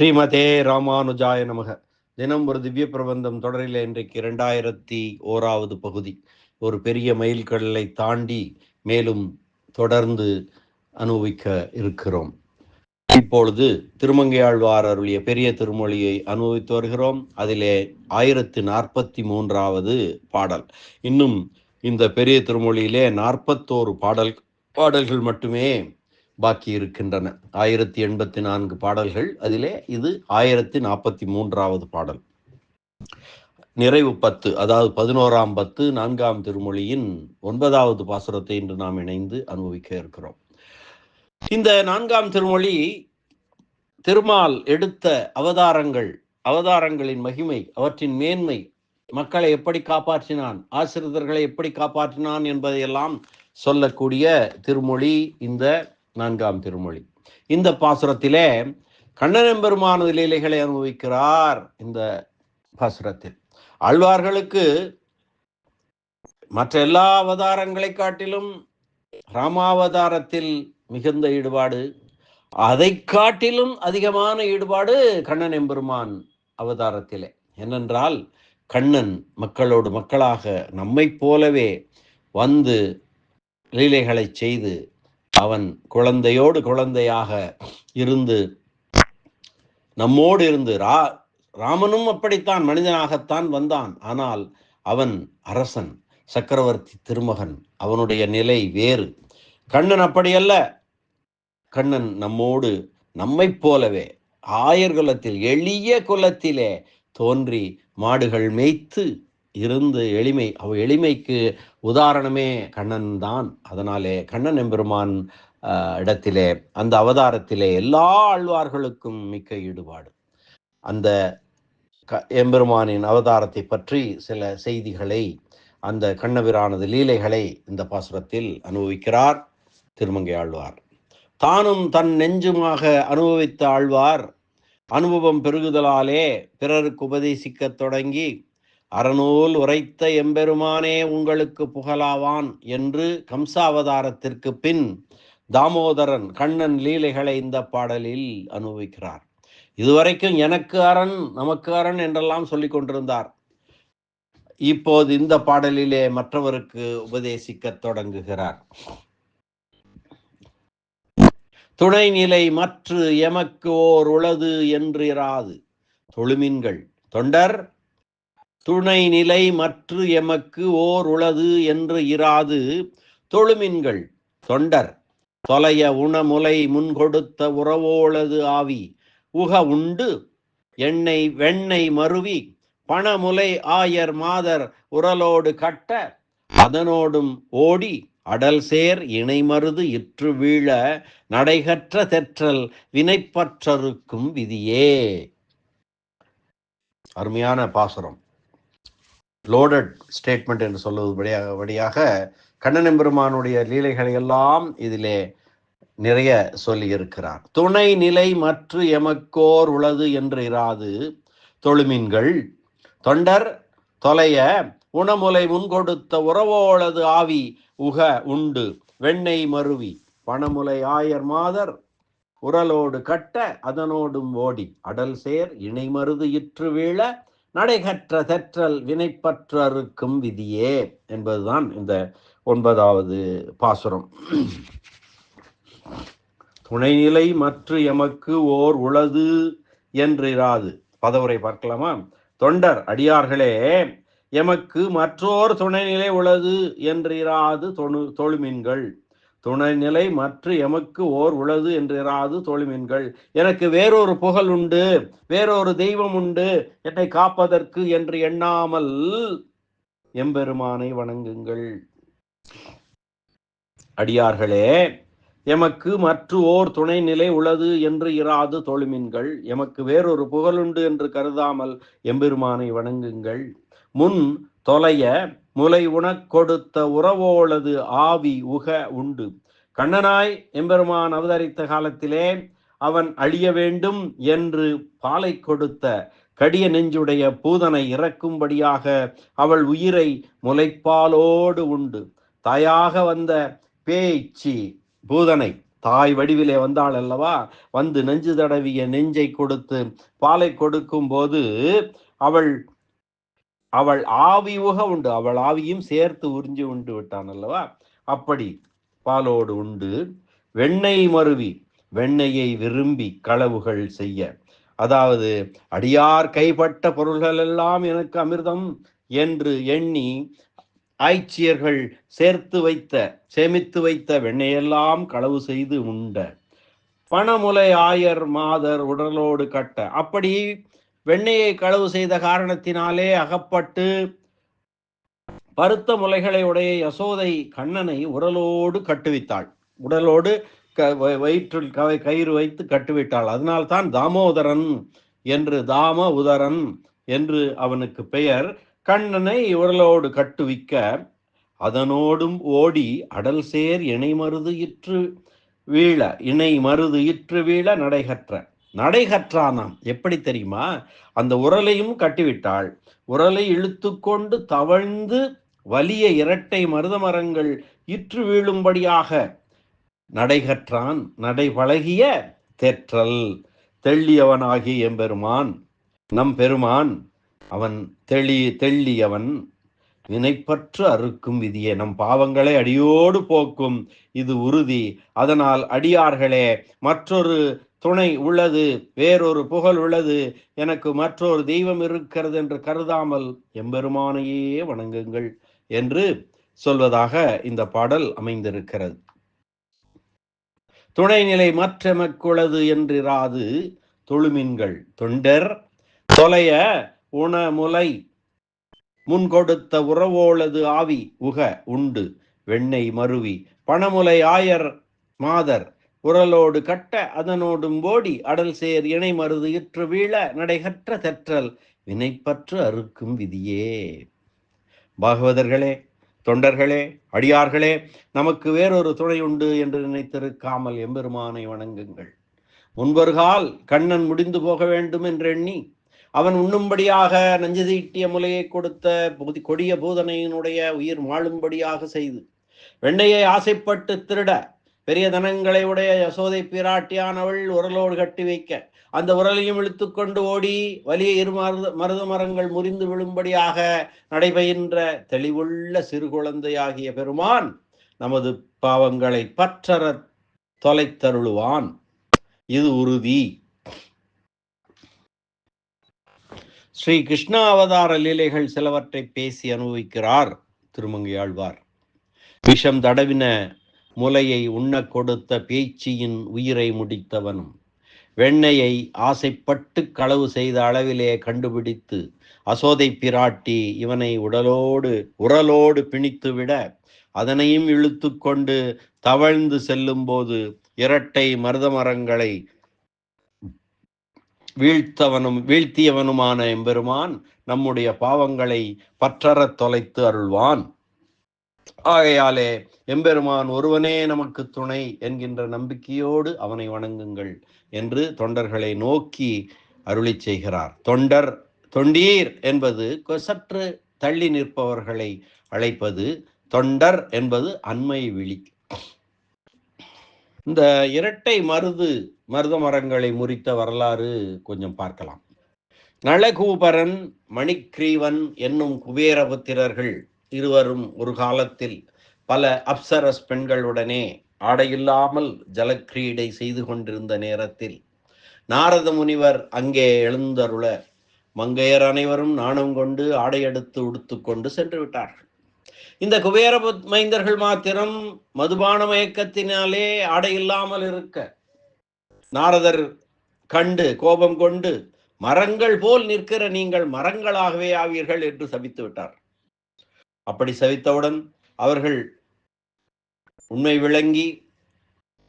ஸ்ரீமதே ராமானுஜாய நமக. தினம் ஒரு திவ்ய பிரபந்தம் தொடரில் இன்றைக்கு இரண்டாயிரத்தி ஓராவது பகுதி. ஒரு பெரிய மைல்கல்லை தாண்டி மேலும் தொடர்ந்து அனுபவிக்க இருக்கிறோம். இப்பொழுது திருமங்கையாழ்வார் அருளிய பெரிய திருமொழியை அனுபவித்து வருகிறோம். அதிலே ஆயிரத்து நாற்பத்தி மூன்றாவது பாடல். இன்னும் இந்த பெரிய திருமொழியிலே நாற்பத்தோரு பாடல் பாடல்கள் மட்டுமே பாக்கி இருக்கின்றன ஆயிரத்தி எண்பத்தி நான்கு பாடல்கள். அதிலே இது ஆயிரத்தி நாற்பத்தி மூன்றாவது பாடல். நிறைவு பத்து அதாவது பதினோராம் பத்து நான்காம் திருமொழியின் ஒன்பதாவது பாசுரத்தை இன்று நாம் இணைந்து அனுபவிக்க இருக்கிறோம். இந்த நான்காம் திருமொழி திருமால் எடுத்த அவதாரங்கள் அவதாரங்களின் மகிமை அவற்றின் மேன்மை மக்களை எப்படி காப்பாற்றினான் ஆசிரியர்களை எப்படி காப்பாற்றினான் என்பதையெல்லாம் சொல்லக்கூடிய திருமொழி இந்த நான்காம் திருமொழி. இந்த பாசுரத்திலே கண்ணன் பெருமானது லீலைகளை அனுபவிக்கிறார் இந்த பாசுரத்தில். ஆழ்வார்களுக்கு மற்ற எல்லா அவதாரங்களை காட்டிலும் ராமாவதாரத்தில் மிகுந்த ஈடுபாடு அதை காட்டிலும் அதிகமான ஈடுபாடு கண்ணன் எம்பெருமான் அவதாரத்திலே. என்னென்றால் கண்ணன் மக்களோடு மக்களாக நம்மை போலவே வந்து லீலைகளை செய்து அவன் குழந்தையோடு குழந்தையாக இருந்து நம்மோடு இருந்து ரா ராமனும் அப்படித்தான் மனிதனாகத்தான் வந்தான். ஆனால் அவன் அரசன் சக்கரவர்த்தி திருமகன். அவனுடைய நிலை வேறு. கண்ணன் அப்படியல்ல. கண்ணன் நம்மோடு நம்மை போலவே ஆயர் குலத்தில் எளிய குலத்திலே தோன்றி மாடுகள் மேய்த்து இருந்து எளிமை அவ எளிமைக்கு உதாரணமே கண்ணன் தான். அதனாலே கண்ணன் எம்பெருமான் இடத்திலே அந்த அவதாரத்திலே எல்லா ஆழ்வார்களுக்கும் மிக்க ஈடுபாடு. அந்த க எம்பெருமானின் அவதாரத்தை பற்றி சில செய்திகளை அந்த கண்ணபிரானது லீலைகளை இந்த பாசுரத்தில் அனுபவிக்கிறார் திருமங்கை ஆழ்வார். தானும் தன் நெஞ்சுமாக அனுபவித்த ஆழ்வார் அனுபவம் பெருகுதலாலே பிறருக்கு உபதேசிக்கத் தொடங்கி அறநூல் உரைத்த எம்பெருமானே உங்களுக்கு புகழாவான் என்று கம்சாவதாரத்திற்கு பின் தாமோதரன் கண்ணன் லீலைகளை இந்த பாடலில் அனுபவிக்கிறார். இதுவரைக்கும் எனக்கு அரண் நமக்கு அரண் என்றெல்லாம் சொல்லிக் கொண்டிருந்தார். இப்போது இந்த பாடலிலே மற்றவருக்கு உபதேசிக்க தொடங்குகிறார். துணைநிலை மற்று எமக்கு ஓர் உளது என்று இராது. தொழுமின்கள் தொண்டர் துணை நிலை மற்று எமக்கு ஓர் உளது என்று இராது தொழுமின்கள். தொண்டர் தொலைய உணமுலை முன்கொடுத்த உறவோளது ஆவி உக உண்டு எண்ணெய் வெண்ணெய் மருவி பணமுலை ஆயர் மாதர் உரலோடு கட்ட அதனோடும் ஓடி அடல் சேர் இணைமருது இற்று வீழ நடைகற்ற தெற்றல் வினைப்பற்றருக்கும் விதியே. அருமையான பாசுரம். லோடட் ஸ்டேட்மெண்ட் என்று சொல்வது வழியாக வழியாக கண்ணன் பெருமானுடைய லீலைகளை எல்லாம் இதிலே நிறைய சொல்லியிருக்கிறார். துணை நிலை மற்ற எமக்கோர் உளது என்று இராது தொழுமீன்கள். தொண்டர் தொலைய உணமுலை முன்கொடுத்த உறவோளது ஆவி உக உண்டு. வெண்ணெய் மருவி பணமுலை ஆயர் மாதர் உரலோடு கட்ட அதனோடும் ஓடி. அடல் சேர் இணை மருது இற்று வீழ நடைகற்ற தெற்றல் வினைப்பற்றருக்கும் விதியே என்பதுதான் இந்த ஒன்பதாவது பாசுரம். துணைநிலை மற்ற எமக்கு ஓர் உளது என்றிராது. பதவுரை பார்க்கலாமா? தொண்டர் அடியார்களே எமக்கு மற்றோர் துணைநிலை உளது என்றிராது தொழு தொழுமின்கள். துணைநிலை மற்ற எமக்கு ஓர் உளது என்றிராது தோழிமீன்கள். எனக்கு வேறொரு புகழ் உண்டு வேறொரு தெய்வம் உண்டு என்னை காப்பதற்கு என்று எண்ணாமல் எம்பெருமானை வணங்குங்கள். அடியார்களே எமக்கு மற்ற ஓர் துணைநிலை உள்ளது என்று இராது தொழுமின்கள். எமக்கு வேறொரு புகழுண்டு என்று கருதாமல் எம்பெருமானை வணங்குங்கள். முன் தொலைய முலை உணக் கொடுத்த உறவோளது ஆவி உக உண்டு. கண்ணனாய் எம்பெருமான் அவதரித்த காலத்திலே அவன் அழிய வேண்டும் என்று பாலை கொடுத்த கடிய நெஞ்சுடைய பூதனை இறக்கும்படியாக அவள் உயிரை முளைப்பாலோடு உண்டு. தாயாக வந்த பேய்ச்சி பூதனை தாய் வடிவிலே வந்தாள் அல்லவா? வந்து நெஞ்சு தடவிய நெஞ்சை கொடுத்து பாலை கொடுக்கும் போது அவள் அவள் ஆவி உக உண்டு. அவள் ஆவியும் சேர்த்து உறிஞ்சி உண்டு விட்டான் அல்லவா? அப்படி பாலோடு உண்டு. வெண்ணெய் மருவி வெண்ணெயை விரும்பி களவுகள் செய்ய. அதாவது அடியார் கைப்பட்ட பொருள்கள் எல்லாம் எனக்கு அமிர்தம் என்று எண்ணி ஆய்ச்சியர்கள் சேர்த்து வைத்த சேமித்து வைத்த வெண்ணையெல்லாம் களவு செய்து உண்ட. பணமுலை ஆயர் மாதர் உடலோடு கட்ட. அப்படி வெண்ணெயை களவு செய்த காரணத்தினாலே அகப்பட்டு பருத்த முலைகளை உடைய யசோதை கண்ணனை உடலோடு கட்டுவித்தாள். உடலோடு க- வ- வயிற்றில் கவை கயிறு வைத்து கட்டுவிட்டாள். அதனால்தான் தாமோதரன் என்று தாம உதரன் என்று அவனுக்கு பெயர். கண்ணனை உடலோடு கட்டுவிக்க அதனோடும் ஓடி அடல் சேர் இணை மருது இற்று வீழ இணை மருது இற்று வீழ நடைகற்ற நடைகற்றானாம். எப்படி தெரியுமா? அந்த உரலையும் கட்டிவிட்டாள். உரலை இழுத்துக்கொண்டு தவழ்ந்து வலிய இரட்டை மருத மரங்கள் இற்று வீழும்படியாக நடைகற்றான். நடை பழகிய தெற்றல். தெள்ளியவனாகிய எம்பெருமான். நம் பெருமான். அவன் தெளி தெள்ளியவன். வினைப்பற்று அறுக்கும் விதியே. நம் பாவங்களை அடியோடு போக்கும். இது உறுதி. அதனால் அடியார்களே மற்றொரு துணை உள்ளது வேறொரு புகழ் உள்ளது. எனக்கு மற்றொரு தெய்வம் இருக்கிறது என்று கருதாமல் எம்பெருமானையே வணங்குங்கள் என்று சொல்வதாக இந்த பாடல் அமைந்திருக்கிறது. துணைநிலை மற்றமக்குளது என்றிராது தொழுமின்கள் தொண்டர் தொலைய உணமுலை முன்கொடுத்த உறவோளது ஆவி உக உண்டு. வெண்ணெய் மருவி பணமுலை ஆயர் மாதர் உரலோடு கட்ட அதனோடும் ஓடி அடல் சேர் இணை மருது இற்று வீழ நடைகற்ற தெற்றல் வினைப்பற்று அறுக்கும் விதியே. பாகவதர்களே தொண்டர்களே அடியார்களே நமக்கு வேறொரு துணை உண்டு என்று நினைத்திருக்காமல் எம்பெருமானை வணங்குங்கள். முன்பொருகால் கண்ணன் முடிந்து போக வேண்டும் என்றெண்ணி அவன் உண்ணும்படியாக நஞ்சு தீட்டிய முலையை கொடுத்த பூதி- கொடிய பூதனையினுடைய உயிர் மாளும்படியாக செய்து வெண்ணையை ஆசைப்பட்டு திருட பெரிய தனங்களை உடைய யசோதை பிராட்டியானவள் உரலோடு கட்டி வைக்க. அந்த உரலையும் இழுத்துக்கொண்டு ஓடி வலிய இரு மருத மருத மரங்கள் முறிந்து விழும்படியாக நடைபெறுகின்ற தெளிவுள்ள சிறு குழந்தையாகிய பெருமான் நமது பாவங்களை பற்றற தொலைத்தருளுவான். இது உறுதி. ஸ்ரீ கிருஷ்ணா அவதார லீலைகள் சிலவற்றை பேசி அனுபவிக்கிறார் திருமங்கையாழ்வார். விஷம் தடவின முலையை உண்ணக் கொடுத்த பேச்சியின் உயிரை முடித்தவனும் வெண்ணையை ஆசைப்பட்டு களவு செய்த அளவிலே கண்டுபிடித்து அசோதை பிராட்டி இவனை உடலோடு உரலோடு பிணித்துவிட அதனையும் இழுத்துக்கொண்டு தவழ்ந்து செல்லும்போது இரட்டை மருத மரங்களை வீழ்த்தவனும் வீழ்த்தியவனுமான எம்பெருமான் நம்முடைய பாவங்களை பற்றறத் தொலைத்து அருள்வான். ஆகையாலே எம்பெருமான் ஒருவனே நமக்கு துணை என்கின்ற நம்பிக்கையோடு அவனை வணங்குங்கள் என்று தொண்டர்களை நோக்கி அருளிச் செய்கிறார். தொண்டர் தொண்டீர் என்பது சற்று தள்ளி நிற்பவர்களை அழைப்பது தொண்டர் என்பது அண்மை விழி. இந்த இரட்டை மருது மருத மரங்களை முறித்த வரலாறு கொஞ்சம் பார்க்கலாம். நளகூபரன் மணிக்ரீவன் என்னும் குபேரபுத்திரர்கள் இருவரும் ஒரு காலத்தில் பல அப்சரஸ் பெண்களுடனே ஆடையில்லாமல் ஜலக்கிரீடை செய்து கொண்டிருந்த நேரத்தில் நாரத முனிவர் அங்கே எழுந்தருள மங்கையர் அனைவரும் நாணம் கொண்டு ஆடையெடுத்து உடுத்துக்கொண்டு சென்று விட்டார்கள். இந்த குபேர மைந்தர்கள் மாத்திரம் மதுபான மயக்கத்தினாலே ஆடை இல்லாமல் இருக்க. நாரதர் கண்டு கோபம் கொண்டு மரங்கள் போல் நிற்கிற நீங்கள் மரங்களாகவே ஆவீர்கள் என்று சபித்து விட்டார். அப்படி சவித்தவுடன் அவர்கள் உண்மை விளங்கி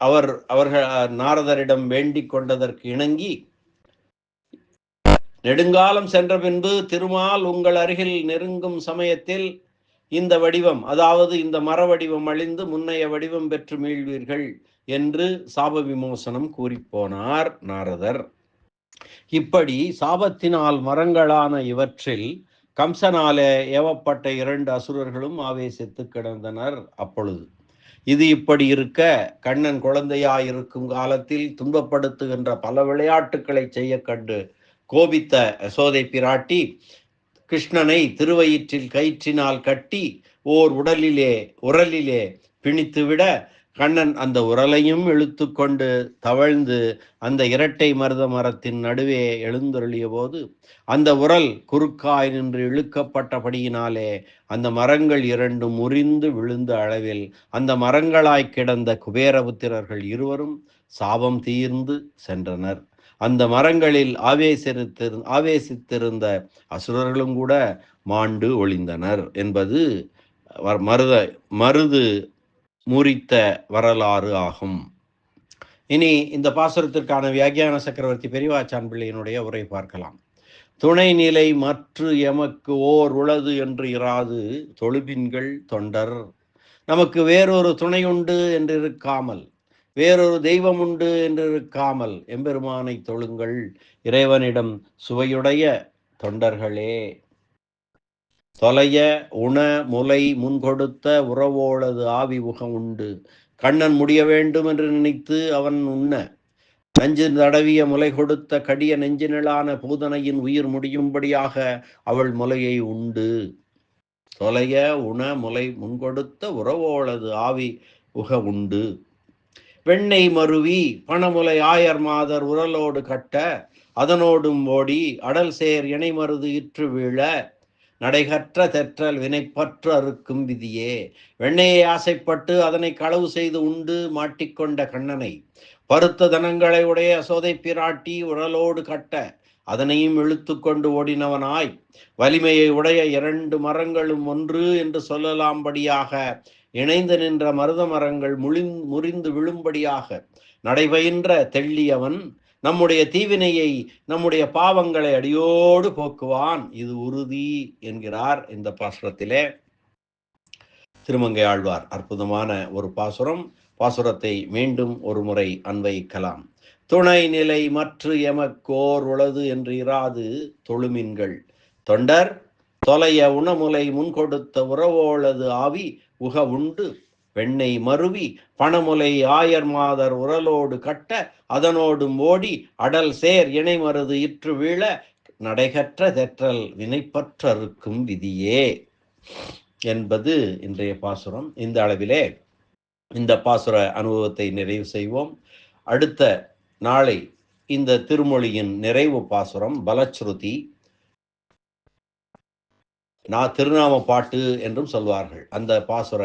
அவர் அவர்கள் நாரதரிடம் வேண்டிக் கொண்டதற்கு இணங்கி நெடுங்காலம் சென்ற பின்பு திருமால் உங்கள் அருகில் நெருங்கும் சமயத்தில் இந்த வடிவம் அதாவது இந்த மர வடிவம் அழிந்து முன்னைய வடிவம் பெற்று மீள்வீர்கள் என்று சாப விமோசனம் கூறிப்போனார் நாரதர். இப்படி சாபத்தினால் மரங்களான இவற்றில் கம்சனாலே ஏவப்பட்ட இரண்டு அசுரர்களும் ஆவேசித்து கிடந்தனர் அப்பொழுது. இது இப்படி இருக்க கண்ணன் குழந்தையாயிருக்கும் காலத்தில் துன்பப்படுத்துகின்ற பல விளையாட்டுக்களை செய்ய கண்டு கோபித்த யசோதை பிராட்டி கிருஷ்ணனை திருவயிற்றில் கயிற்றினால் கட்டி ஓர் உடலிலே உரலிலே பிணித்துவிட கண்ணன் அந்த உரலையும் இழுத்து கொண்டு தவழ்ந்து அந்த இரட்டை மருத மரத்தின் நடுவே எழுந்தருளிய போது அந்த உரல் குறுக்காய் நின்று இழுக்கப்பட்டபடியினாலே அந்த மரங்கள் இரண்டும் முறிந்து விழுந்த அளவில் அந்த மரங்களாய் கிடந்த குபேரபுத்திரர்கள் இருவரும் சாபம் தீர்ந்து சென்றனர். அந்த மரங்களில் ஆவேசித்திரு ஆவேசித்திருந்த அசுரர்களும் கூட மாண்டு ஒளிந்தனர் என்பது மருத மருது முறித்த வரலாறு ஆகும். இனி இந்த பாசுரத்திற்கான வியாகியான சக்கரவர்த்தி பெரியவாச்சான் பிள்ளையினுடைய உரை பார்க்கலாம். துணைநிலை மற்ற எமக்கு ஓர் உளது என்று இராது தொழுபின்கள் தொண்டர். நமக்கு வேறொரு துணை உண்டு என்று இருக்காமல் வேறொரு தெய்வம் உண்டு என்று இருக்காமல் எம்பெருமானை தொழுங்கள் இறைவனிடம் சுவையுடைய தொண்டர்களே. தொலைய உண முலை முன்கொடுத்த உறவோளது ஆவி உகம் உண்டு. கண்ணன் முடிய வேண்டும் என்று நினைத்து அவன் உண்ண. நஞ்சு தடவிய முலை கொடுத்த கடிய நெஞ்சினளான பூதனையின் உயிர் முடியும்படியாக அவள் முலையை உண்டு. தொலைய உண முலை முன்கொடுத்த உறவோளது ஆவி உக உண்டு. வெண்ணெய் மருவி பணமுலை ஆயர் மாதர் உரலோடு கட்ட. அதனோடும் ஓடி அடல் சேர் இணை மருது இற்று வீழ. நடைகற்ற தெற்றல் வினைப்பற்று அறுக்கும் விதியே. வெண்ணையை ஆசைப்பட்டு அதனை களவு செய்து உண்டு மாட்டிக்கொண்ட கண்ணனை பருத்த தனங்களை உடைய அசோதை பிராட்டி உடலோடு கட்ட அதனையும் இழுத்து கொண்டு ஓடினவனாய் வலிமையை உடைய இரண்டு மரங்களும் ஒன்று என்று சொல்லலாம்படியாக இணைந்து நின்ற மருத மரங்கள் முழிந் முறிந்து விழும்படியாக நடைபயின்ற தெள்ளியவன் நம்முடைய தீவினையை நம்முடைய பாவங்களை அடியோடு போக்குவான். இது உறுதி என்கிறார் இந்த பாசுரத்திலே. திருமங்கை ஆழ்வார் அற்புதமான ஒரு பாசுரம். பாசுரத்தை மீண்டும் ஒரு முறை அன்வைக்கலாம் துணை நிலை மற்ற எமக்கோர் உளது என்று இராது தொழுமின்கள். தொண்டர் தொலைய உணமுலை முன்கொடுத்த உறவோளது ஆவி உக உண்டு. வெண்ணெய் மருவி பணமுலை ஆயர் மாதர் உரலோடு கட்ட அதனோடும் ஓடி அடல் சேர் இணை மருது இற்று வீழ நடைகற்ற தெற்றல் வினைப்பற்றறுக்கும் விதியே என்பது இன்றைய பாசுரம். இந்த அளவிலே இந்த பாசுர அனுபவத்தை நிறைவு செய்வோம். அடுத்த நாளை இந்த திருமொழியின் நிறைவு பாசுரம் பலச்ருதி நான் திருநாம பாட்டு என்றும் சொல்வார்கள். அந்த பாசுர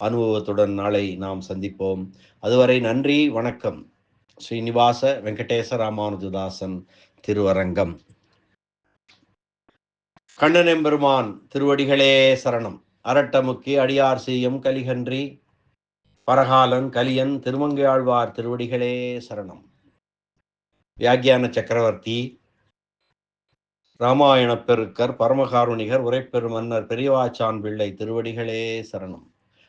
அனுபவத்துடன் நாளை நாம் சந்திப்போம். அதுவரை நன்றி வணக்கம். ஸ்ரீனிவாச வெங்கடேச ராமானுஜதாசன் திருவரங்கம். கண்ணன் எம்பெருமான் திருவடிகளே சரணம். அரட்டமுக்கி அடியார் சீயம் கலிகன்றி பரகாலன் கலியன் திருமங்கையாழ்வார் திருவடிகளே சரணம். வியாக்கியான சக்கரவர்த்தி ராமாயண பெருக்கர் பரமகாருணிகர் உரைப்பெரு மன்னர் பெரியவாச்சான் பிள்ளை திருவடிகளே சரணம்.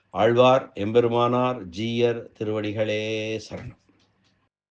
ஆழ்வார் எம்பெருமானார் ஜீயர் திருவடிகளே சரணம்.